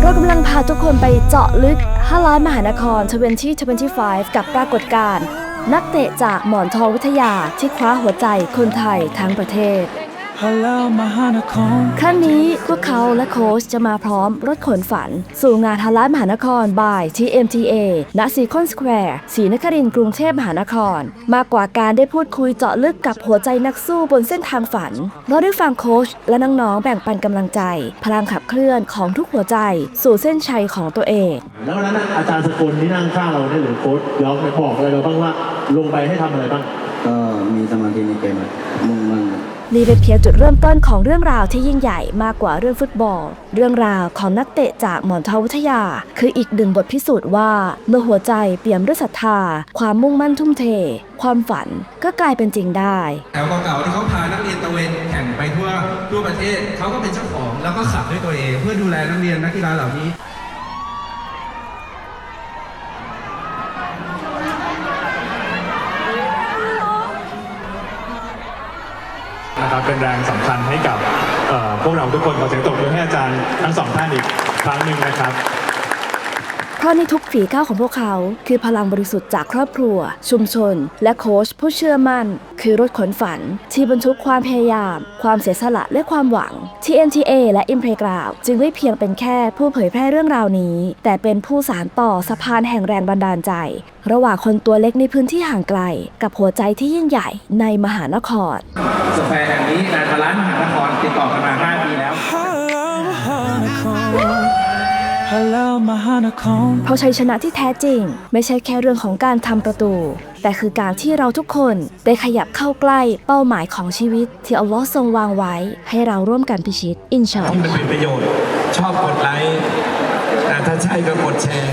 เรากำลังพาทุกคนไปเจาะลึก5ล้านมหานคร 2025 กับปรากฏการณ์นักเตะจากหมอนทองวิทยาที่คว้าหัวใจคนไทยทั้งประเทศ Hello มหานครครั้งนี้พวกเขาและโค้ชจะมาพร้อมรถขนฝัน สู่งานฮาล้านมหานครบายที่ MTA ณซีคอนสแควร์ศรีนครินทร์กรุงเทพมหานคร มากกว่าการได้พูดคุยเจาะลึกกับหัวใจนักสู้บนเส้นทางฝัน เราได้ฟังโค้ชและน้องๆแบ่งปันกำลังใจ พลังขับเคลื่อนของทุกหัวใจ สู่เส้นชัยของตัวเอง แล้ววันนั้นน่ะอาจารย์สกลที่นั่งข้างเราเนี่ยหรือโค้ชยอกเนี่ยบอกอะไรเราบ้างว่าลงไปให้ทำอะไรบ้างก็มีสมาธิในเกมครับมุ่งมั่น นี่เป็นเพียงจุดเริ่มต้นของเรื่องราวที่ยิ่งใหญ่มากกว่าเรื่องฟุตบอล เรื่องราวของนักเตะจากหมอนทองวิทยา คืออีกหนึ่งบทพิสูจน์ว่า เมื่อหัวใจเปี่ยมด้วยศรัทธา ความมุ่งมั่นทุ่มเท ความฝันก็กลายเป็นจริงได้แถวเก่าๆที่เขาพานักเรียนตะเวนแข่งไปทั่วทั่วประเทศเขาก็เป็นเจ้าของแล้วก็ขับด้วยตัวเอง เพื่อดูแลนักเรียนนักกีฬาเหล่านี้ นะครับเป็นแรงสำคัญให้กับเอ่อพวกเราทุกคนขอเสียงตบมือให้อาจารย์ทั้งสองท่านอีกครั้งหนึ่งนะครับ เพราะในทุกฝีก้าวของพวกเขา คือพลังบริสุทธิ์จากครอบครัว ชุมชน และโค้ชผู้เชื่อมั่น คือรถขนฝัน ที่บรรทุกความพยายาม ความเสียสละและความหวังที่ NTA และ i m p r e g r o u n d จึงไม่เพียงเป็นแค่ผู้เผยแพร่เรื่องราวนี้ แต่เป็นผู้สานต่อสะพานแห่งแรงบันดาลใจ ระหว่างคนตัวเล็กในพื้นที่ห่างไกล กับหัวใจที่ยิ่งใหญ่ในมหานคร สแควร์แห่งนี้นายพลันมหานครติดต่อกันมา5ปีแล้ว เพราะชัยชนะที่แท้จริง ไม่ใช่แค่เรื่องของการทำประตู แต่คือการที่เราทุกคนได้ขยับเข้าใกล้เป้าหมายของชีวิต ที่อัลลอฮ์ทรงวางไว้ ให้เราร่วมกันพิชิต อินชาอัลลอฮ์เป็นประโยชน์ ชอบกดไลค์แต่ถ้าใช่ก็กดแชร์